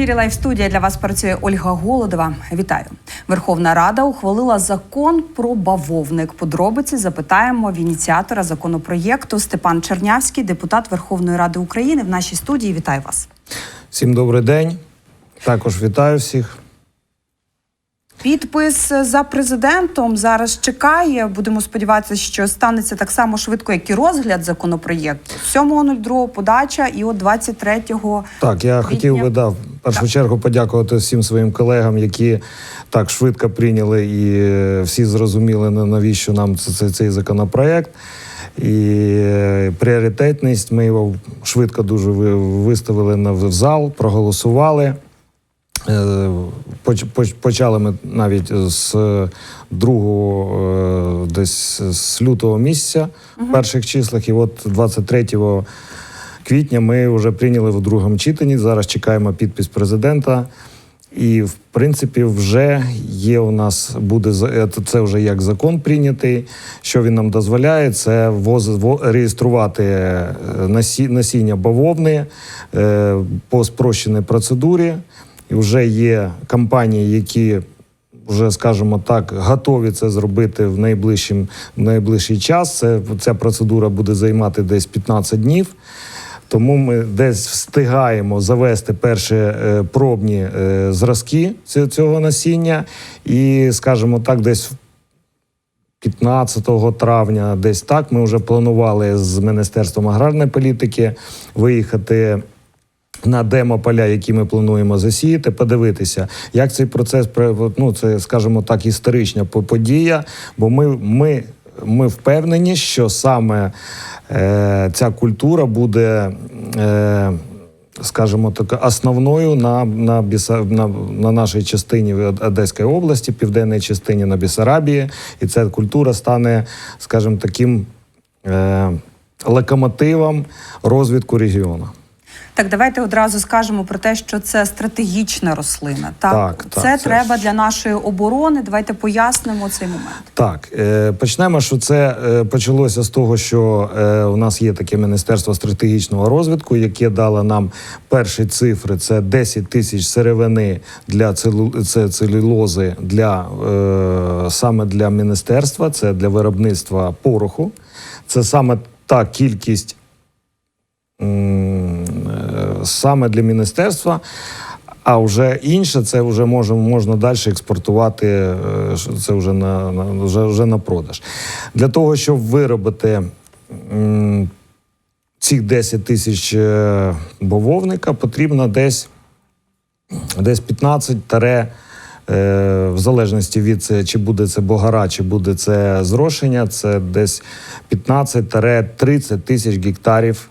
Ефірі Лайв студія для вас працює Ольга Голодова. Вітаю. Верховна Рада ухвалила закон про бавовник. Подробиці запитаємо в ініціатора законопроєкту Степан Чернявський, депутат Верховної Ради України. В нашій студії вітаю вас. Всім добрий день. Також вітаю всіх. Підпис за президентом зараз чекає. Будемо сподіватися, що станеться так само швидко, як і розгляд законопроєкту. 7.02 подача, і от 23-го Так, я хотів би да, в першу чергу подякувати всім своїм колегам, які так швидко прийняли і е, всі зрозуміли, на- навіщо нам це- це- цей законопроект. І е, пріоритетність ми його швидко дуже ви- виставили на в зал, проголосували. Е, поч- поч- Почали ми навіть з другого, е, десь з лютого місяця, в перших числах, і от 23 квітня ми вже прийняли в другому читанні. Зараз чекаємо підпис президента. І в принципі, вже є у нас буде е, це вже як закон прийнятий. Що він нам дозволяє, це воз, реєструвати насі- насіння бавовни по спрощеній процедурі. І вже є компанії, які вже, скажімо так, готові це зробити в найближчим в найближчий час. Це ця процедура буде займати десь 15 днів. Тому ми десь встигаємо завести перші е, пробні е, зразки цього насіння, і, скажімо так, десь 15 травня, десь так, ми вже планували з Міністерством аграрної політики виїхати. На демо-поля, які ми плануємо засіяти, подивитися, як цей процес про- ну, це, скажімо так, історична подія. Бо ми, ми, ми впевнені, що саме е, ця культура буде, е, скажімо так, основною на, на, Біса, на, на нашій частині Одеської області, південній частині на Бісарабії. І ця культура стане, скажімо, таким е, локомотивом розвитку регіону. Так, давайте одразу скажемо про те, що це стратегічна рослина. Так, Так, це, так, треба ж- для нашої оборони. Давайте пояснимо цей момент. Так, е, почнемо, що це е, почалося з того, що е, у нас є таке Міністерство стратегічного розвитку, яке дало нам перші цифри: це 10 тисяч сировини для целу, це целюлози для е, саме для міністерства, це для виробництва пороху. Це саме та кількість саме для міністерства. А вже інше, це вже може, можна далі експортувати. е, Це вже на, на вже, вже на продаж. Для того, щоб виробити цих 10 тисяч е, бавовника, потрібно десь, десь 15 таре. е, В залежності від це, чи буде це богара, чи буде це зрошення, це десь 15-30 тисяч гектарів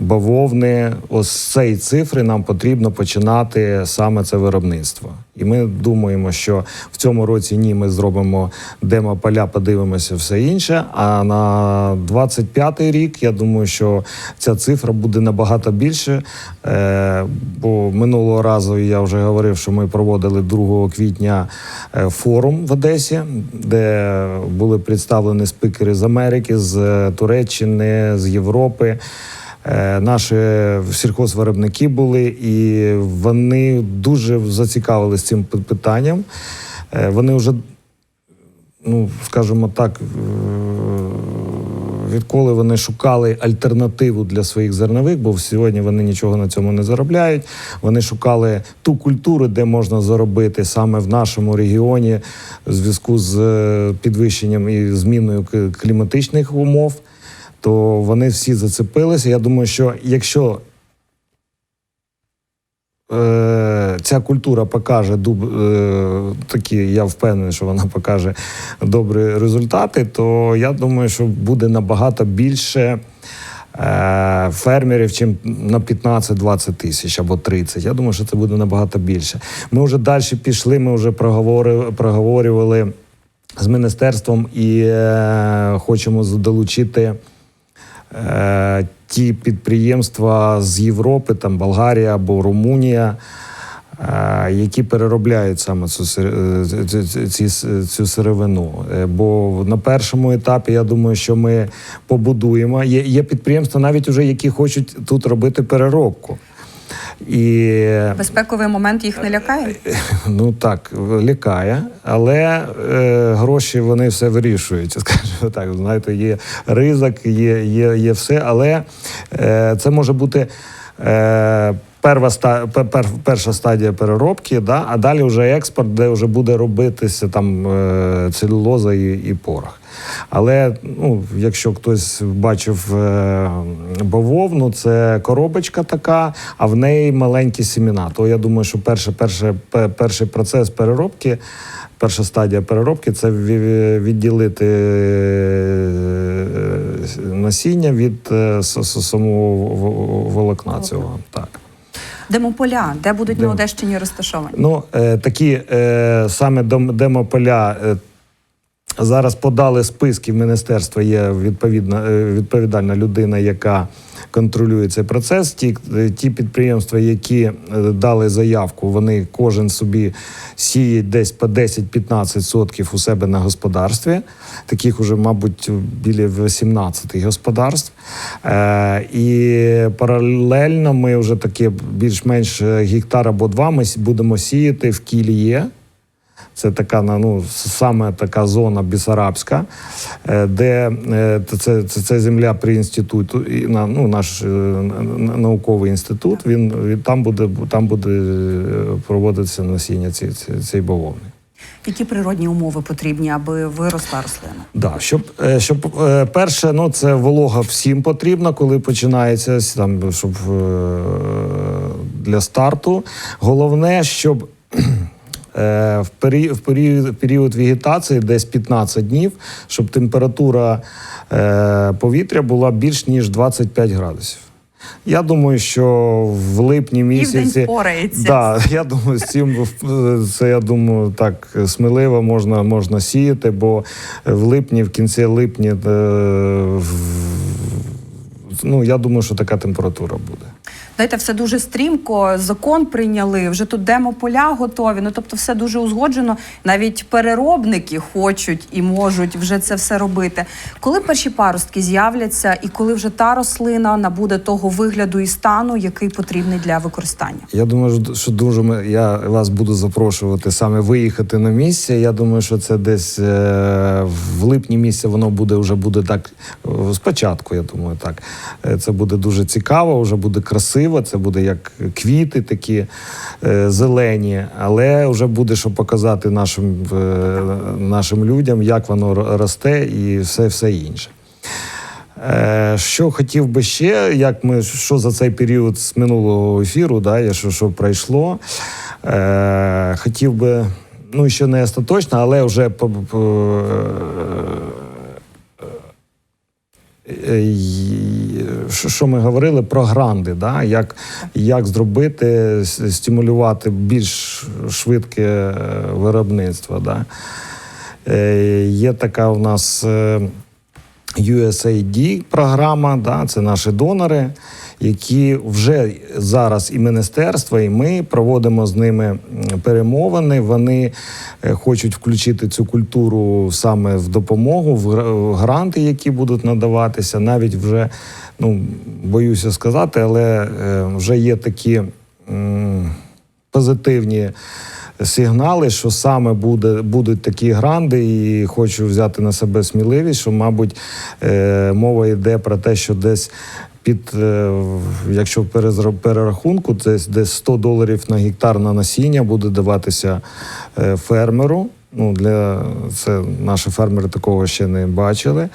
бавовни, ось цієї цифри нам потрібно починати саме це виробництво. І ми думаємо, що в цьому році ні, ми зробимо демо-поля, подивимося все інше. А на 25-й рік я думаю, що ця цифра буде набагато більше. Е, бо минулого разу я вже говорив, що ми проводили 2 квітня е, форум в Одесі, де були представлені спікери з Америки, з е, Туреччини, з Європи. Е, Наші сільхозвиробники були, і вони дуже зацікавилися цим питанням. Е, Вони вже, ну скажімо так, е, відколи вони шукали альтернативу для своїх зернових, бо сьогодні вони нічого на цьому не заробляють. Вони шукали ту культуру, де можна заробити саме в нашому регіоні в зв'язку з підвищенням і зміною кліматичних умов то вони всі зацепилися. Я думаю, що якщо е, ця культура покаже дуб, е, такі, я впевнений, що вона покаже добрі результати, то я думаю, що буде набагато більше. е, Фермерів, чим на 15-20 тисяч або 30. Я думаю, що це буде набагато більше. Ми вже далі пішли, ми вже проговорювали з міністерством і е, хочемо долучити ті підприємства з Європи, там Болгарія або Румунія, е, які переробляють саме цю, е, цю, цю сировину. Е, Бо на першому етапі я думаю, що ми побудуємо. Є, є підприємства, навіть уже які хочуть тут робити переробку. І Безпековий момент їх не лякає? ну так, лякає, але е, гроші вони все вирішують. Скажімо так, знаєте, є ризик, є, є, є все, але е, це може бути. Е, Перва ста, пер- пер- перша стадія переробки, да, а далі вже експорт, де вже буде робитися там е, целюлоза і, і порох. Але ну, якщо хтось бачив е, бавовну, це коробочка така, а в неї маленькі семена. То я думаю, що перше, перше, перший процес переробки, перша стадія переробки це ві- відділити е, насіння від е, самого волокна цього. Демополя, де будуть на Демо. Одещині розташовані? Ну, е, такі е, саме дом- демополя е, зараз подали списки в міністерство. Є відповідна, е, відповідальна людина, яка контролює цей процес. Ті, е, ті підприємства, які е, дали заявку, вони кожен собі сіють десь по 10-15 сотків у себе на господарстві. Таких уже, мабуть, біля 18 господарств. Е, і паралельно ми вже таке більш-менш гектар або два ми будемо сіяти в Кіліє. Це така ну, саме така зона Бісарабська, е, де е, це, це, це земля при інституту, ну, наш е, науковий інститут. Він, він там буде там буде проводитися насіння цієї ці, бавовни. Які природні умови потрібні, аби виросла рослина? Да, щоб, щоб перше, ну це волога всім потрібна, коли починається там, щоб для старту. Головне, щоб в період, в період, період вегетації, десь 15 днів, щоб температура е, повітря була більш ніж 25 градусів. Я думаю, що в липні місяці Да, я думаю, з цим е, це я думаю так сміливо можна, можна сіяти, бо в липні, в кінці липня, е, ну я думаю, що така температура буде. Дайте все дуже стрімко. Закон прийняли. Вже тут демополя готові. Ну тобто, все дуже узгоджено. Навіть переробники хочуть і можуть вже це все робити. Коли перші паростки з'являться, і коли вже та рослина набуде того вигляду і стану, який потрібний для використання? Я думаю, що дуже ми, я вас буду запрошувати саме виїхати на місце. Я думаю, що це десь е, в липні місяці воно буде вже буде так. е, Спочатку, я думаю, так. Е, Це буде дуже цікаво, вже буде красиво. Це буде як квіти такі е, зелені, але вже буде що показати нашим, нашим людям, як воно росте і все, все інше. Е, Що хотів би ще, як ми що за цей період з минулого ефіру, да, що, що пройшло. Е, хотів би, ну ще не остаточно, але вже по, по, що- що ми говорили про гранди, да? як, як зробити, стимулювати більш швидке е, виробництво. Да? Е, Є така у нас. USAID програма, да, це наші донори, які вже зараз і міністерство, і ми проводимо з ними перемовини. Вони е, хочуть включити цю культуру саме в допомогу, в гранти, які будуть надаватися. Навіть вже ну боюся сказати, але е, вже є такі. Позитивні сигнали, що саме буде, будуть такі гранди, і хочу взяти на себе сміливість, що, мабуть, е, мова йде про те, що десь під, е, якщо в перерахунку, це десь 100 доларів на гектар на насіння буде даватися е, фермеру. Ну, для це наші фермери такого ще не бачили.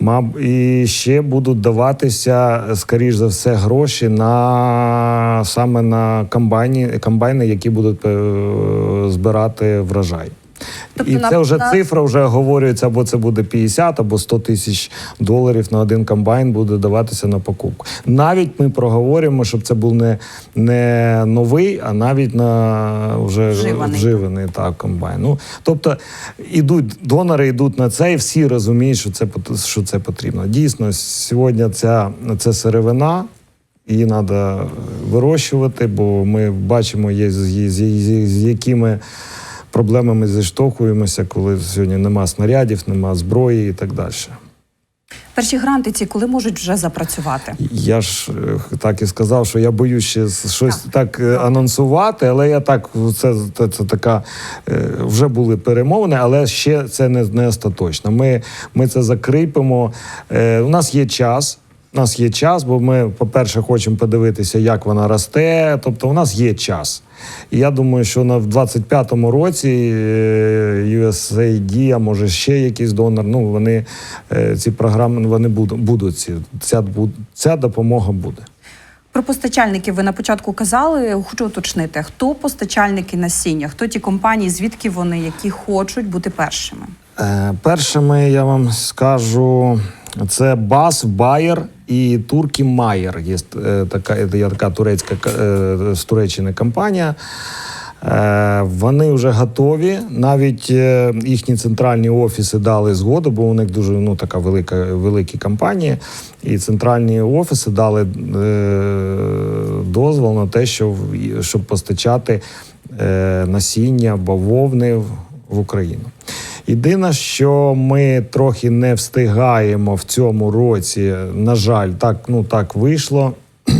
Маб, і ще будуть даватися, скоріш за все, гроші на саме на комбайні, комбайни, які будуть е, збирати врожай. Тобто і на- це вже цифра вже говорюється, або це буде 50, або 100 тисяч доларів на один комбайн буде даватися на покупку. Навіть ми проговорюємо, щоб це був не, не новий, а навіть на вже Вживаний. вживаний так, комбайн. Ну, тобто ідуть донори, йдуть на це, і всі розуміють, що це, що це потрібно. Дійсно, сьогодні ця, ця сировина. Її треба вирощувати, бо ми бачимо, є, з, з, з, з якими проблемами зіштовхуємося, коли сьогодні нема снарядів, нема зброї і так далі. Перші гранти ці коли можуть вже запрацювати? Я ж е, так і сказав, що я боюсь ще щось так е, анонсувати, але я так це, це, це така е, вже були перемовини, але ще це не, не остаточно. Ми, ми це закріпимо. У нас є час. У нас є час, бо ми, по-перше, хочемо подивитися, як вона росте. Тобто, у нас є час. І я думаю, що на в 25-му році е, USAID, а може ще якийсь донор, ну вони е, ці програми вони будуть, будуть ці, ця, ця допомога буде. Про постачальників ви на початку казали. Хочу уточнити, хто постачальники насіння, хто ті компанії, звідки вони, які хочуть бути першими. Е, першими я вам скажу, це Бас, Байер і Туркі Майер. Є е, така, є така турецька е, з Туреччини компанія. Е, Вони вже готові. Навіть е, їхні центральні офіси дали згоду, бо у них дуже ну, така велика великі компанії. І центральні офіси дали е, дозвол на те, щоб, щоб постачати е, насіння бавовни в Україну. Єдине, що ми трохи не встигаємо в цьому році, на жаль, так, ну, так вийшло.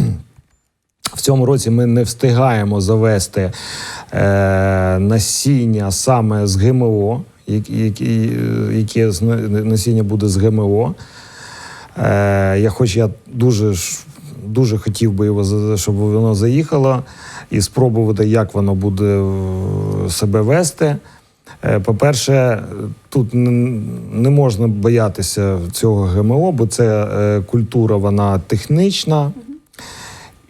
В цьому році ми не встигаємо завести е, насіння саме з ГМО, яке насіння буде з ГМО. Е, я хоч я дуже, дуже хотів би його, щоб воно заїхало і спробувати, як воно буде себе вести. Е, По-перше, тут не можна боятися цього ГМО, бо це е, культура, вона технічна.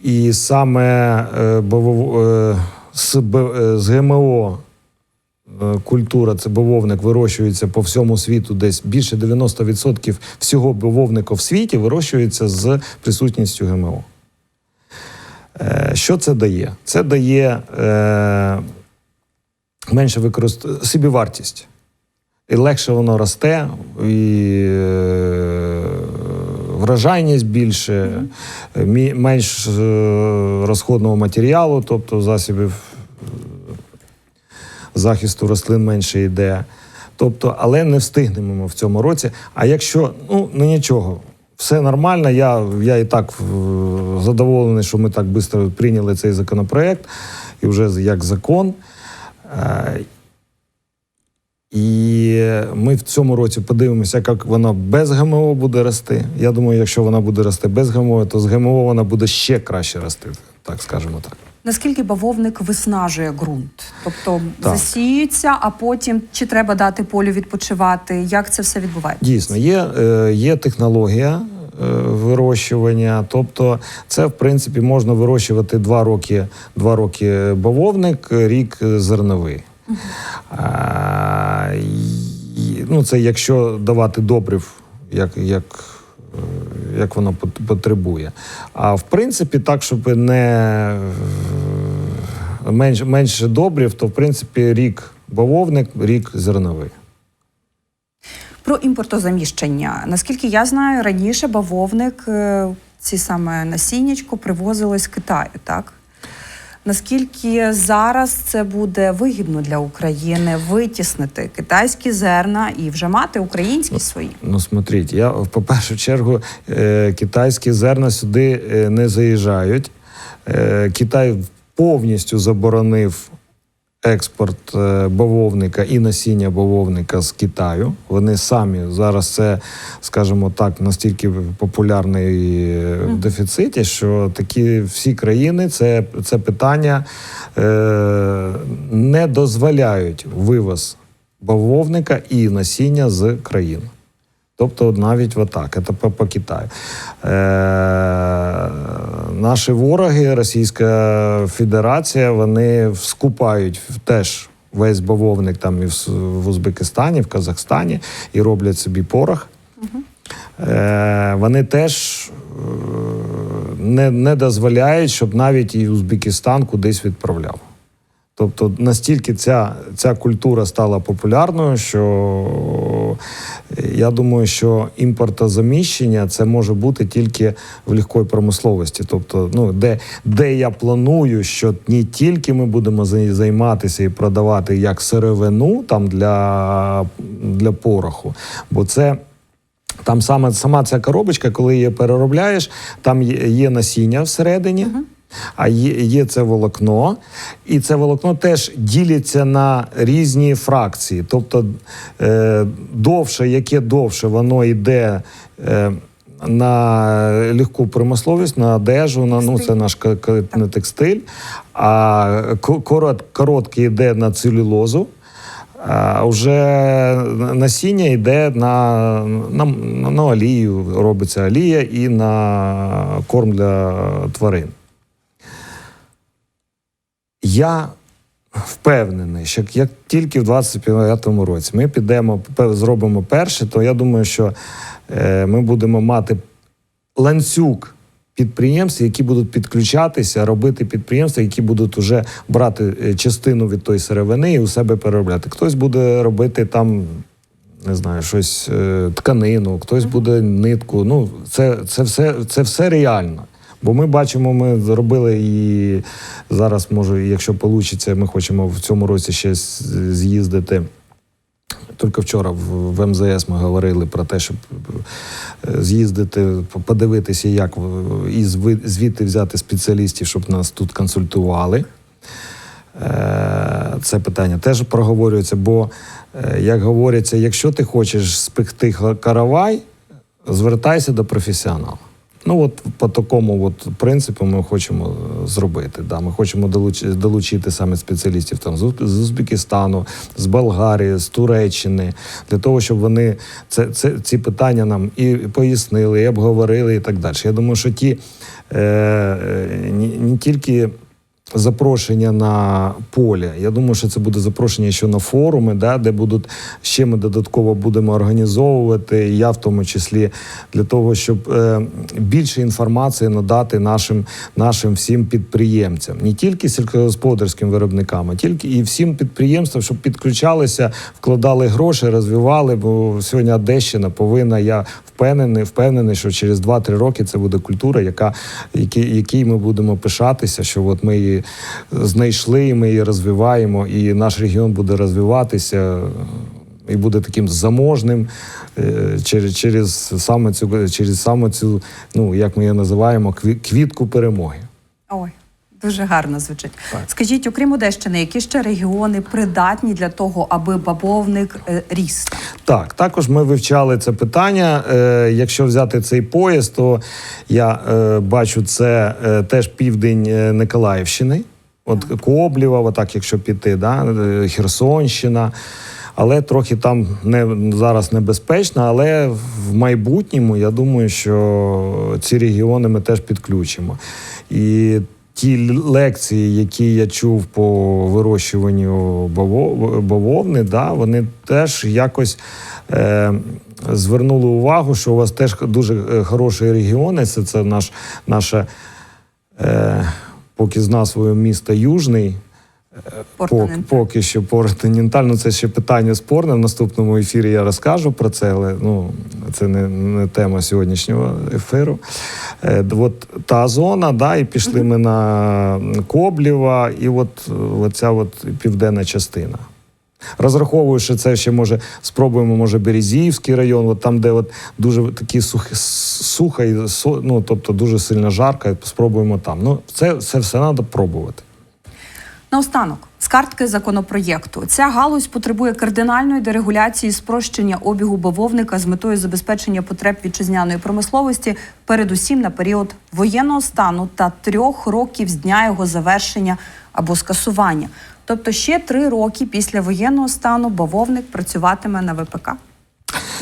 І саме е, з, ГМО культура, це бавовник, вирощується по всьому світу. Десь більше 90% всього бавовника в світі вирощується з присутністю ГМО. Що це дає? Це дає менше використ... собівартість. І легше воно росте, і е, вражайність більше, менш е, розходного матеріалу, тобто засобів е, захисту рослин менше йде. Тобто, але не встигнемо ми в цьому році. А якщо ну, ну нічого, все нормально. Я, я і так задоволений, що ми так швидко прийняли цей законопроект і вже як закон. І ми в цьому році подивимося, як вона без ГМО буде рости. Я думаю, якщо вона буде рости без ГМО, то з ГМО вона буде ще краще рости, так скажемо так. Наскільки бавовник виснажує ґрунт? Тобто Так. засіюється, а потім чи треба дати полю відпочивати? Як це все відбувається? Дійсно, є, е, є технологія вирощування. Тобто, це в принципі можна вирощувати два роки, два роки бавовник, рік зерновий. Ну, це якщо давати добрив, як, як, як воно потребує. А в принципі, так, щоб не е, менш, менше добрив, то в принципі рік бавовник, рік зерновий. Про імпортозаміщення. Наскільки я знаю, раніше бавовник, е, ці саме насіннячко привозилось з Китаю, так? Наскільки зараз це буде вигідно для України витіснити китайські зерна і вже мати українські свої? Ну, смотрите, я по першу чергу е, китайські зерна сюди е, не заїжджають. Китай повністю заборонив експорт е, бавовника і насіння бавовника з Китаю. Вони самі зараз це, скажімо так, настільки популярний е, в дефіциті, що такі всі країни це, це питання е, не дозволяють вивоз бавовника і насіння з країн. Тобто навіть отак, це по, по Китаю. Е, наші вороги, Російська Федерація, вони скупають теж весь бавовник там і в, в Узбекистані, в Казахстані і роблять собі порох. Е, вони теж е, не, не дозволяють, щоб навіть і Узбекистан кудись відправляв. Тобто настільки ця, ця культура стала популярною, що я думаю, що імпортозаміщення це може бути тільки в легкої промисловості. Тобто, ну, де, де я планую, що не тільки ми будемо займатися і продавати як сировину там для, для пороху, бо це Там саме сама ця коробочка, коли її переробляєш, там є, насіння всередині. А є, є це волокно, і це волокно теж ділиться на різні фракції. Тобто е, довше, яке довше, воно йде е, на легку промисловість, на одежу, на ну це наш текстиль, а ко- корот, короткий йде на целюлозу. А вже насіння йде на, на, на олію, робиться олія і на корм для тварин. Я впевнений, що як тільки в 25-му році ми підемо, зробимо перше, то я думаю, що е, ми будемо мати ланцюг підприємств, які будуть підключатися, робити підприємства, які будуть вже брати е, частину від тої сировини і у себе переробляти. Хтось буде робити там. Не знаю, щось е, тканину, хтось буде нитку. Ну, це, це, все, це все реально. Бо ми бачимо, ми зробили і зараз, може, якщо вийде, ми хочемо в цьому році ще з'їздити. Тільки вчора в, МЗС ми говорили про те, щоб е, з'їздити, подивитися, як і звідти взяти спеціалістів, щоб нас тут консультували. Е, Це питання теж проговорюється, бо, е, як говориться, якщо ти хочеш спекти каравай, звертайся до професіонала. Ну, от по такому от принципу ми хочемо е, зробити. Да. Ми хочемо долучити, саме спеціалістів там, з, Узбекистану, з Болгарії, з Туреччини, для того, щоб вони це, це, ці питання нам і пояснили, і обговорили, і так далі. Я думаю, що ті е, не тільки запрошення на поле. Я думаю, що це буде запрошення ще на форуми, да, де будуть ще ми додатково будемо організовувати. Я в тому числі для того, щоб е, більше інформації надати нашим, нашим всім підприємцям, не тільки сільськогосподарським виробникам, а тільки і всім підприємствам, щоб підключалися, вкладали гроші, розвивали. Бо сьогодні Одещина повинна. Я впевнений, впевнений, що через 2-3 роки це буде культура, яка які, якій ми будемо пишатися, що от ми її знайшли, і ми її розвиваємо, і наш регіон буде розвиватися. І буде таким заможним е, через, через саме цю через саме цю, ну як ми її називаємо, кві- квітку перемоги. Ой, дуже гарно звучить. Так. Скажіть, окрім Одещини, які ще регіони придатні для того, аби бабовник е, ріс? Так, також ми вивчали це питання. Е, якщо взяти цей пояс, то я е, бачу це теж південь Николаївщини, от Коблєва, отак, якщо піти, да? Херсонщина. Але трохи там не зараз небезпечно. Але в майбутньому я думаю, що ці регіони ми теж підключимо. І ті лекції, які я чув по вирощуванню бавовни, да, вони теж якось е, звернули увагу, що у вас теж дуже хороший хороші регіони. Це, це наш, наше, е, поки з назвою міста Южний. Поки, поки що порт Ну, це ще питання спорне. В наступному ефірі я розкажу про це, але ну, це не, не тема сьогоднішнього ефіру. Е, от та зона, да, і пішли ми на Коблєва, і от оця от південна частина. Розраховую, що це ще може спробуємо, може, Березівський район, от там, де от дуже такі сух, суха, і ну, тобто дуже сильно жарко, спробуємо там. Ну, це, це все треба пробувати. Наостанок, з картки законопроєкту. Ця галузь потребує кардинальної дерегуляції спрощення обігу бавовника з метою забезпечення потреб вітчизняної промисловості, передусім на період воєнного стану та трьох років з дня його завершення або скасування. Тобто ще три роки після воєнного стану бавовник працюватиме на ВПК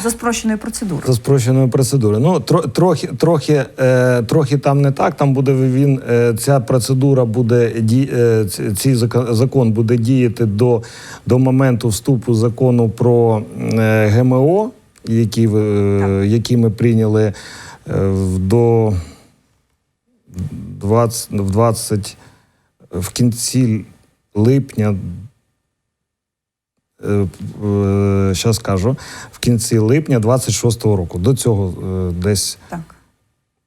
за спрощеною процедурою. За спрощеною процедурою. Ну, тро, трохи, трохи, е, трохи там не так. Там буде він, е, ця процедура буде ді, е, цей закон буде діяти до, до моменту вступу закону про е, ГМО, який, е, який ми прийняли е, до 20, в 20 в кінці липня зараз кажу, в кінці липня 26-го року. До цього е, десь Так.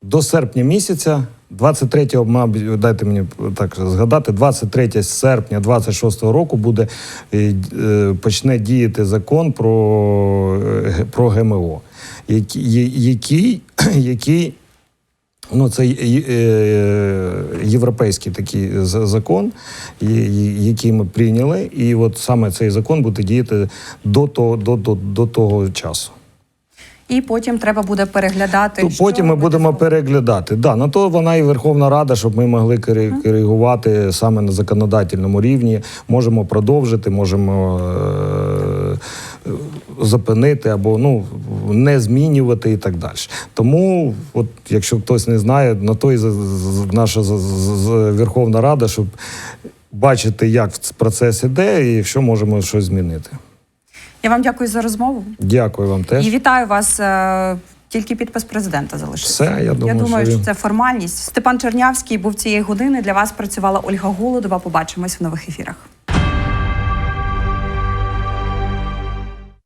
до серпня місяця 23, мабуть, дайте мені так згадати, 23 серпня 26-го року буде е, е, почне діяти закон про, е, про ГМО, який, який, який Ну, це е, європейський такий закон, який ми прийняли, і от саме цей закон буде діяти до того, до, до, до того часу. І потім треба буде переглядати. То що потім ми будемо з переглядати. Да, на то вона і Верховна Рада, щоб ми могли коригувати саме на законодательному рівні. Можемо продовжити, можемо е- зупинити або ну, не змінювати і так далі. Тому, от, якщо хтось не знає, на то і наша Верховна Рада, щоб бачити, як процес іде, і якщо можемо щось змінити. Я вам дякую за розмову Дякую вам теж. і вітаю вас. е, Тільки підпис президента залишився. Все, я думаю, я думаю, що що це формальність. Степан Чернявський був цієї години. Для вас працювала Ольга Голодова. Побачимось в нових ефірах.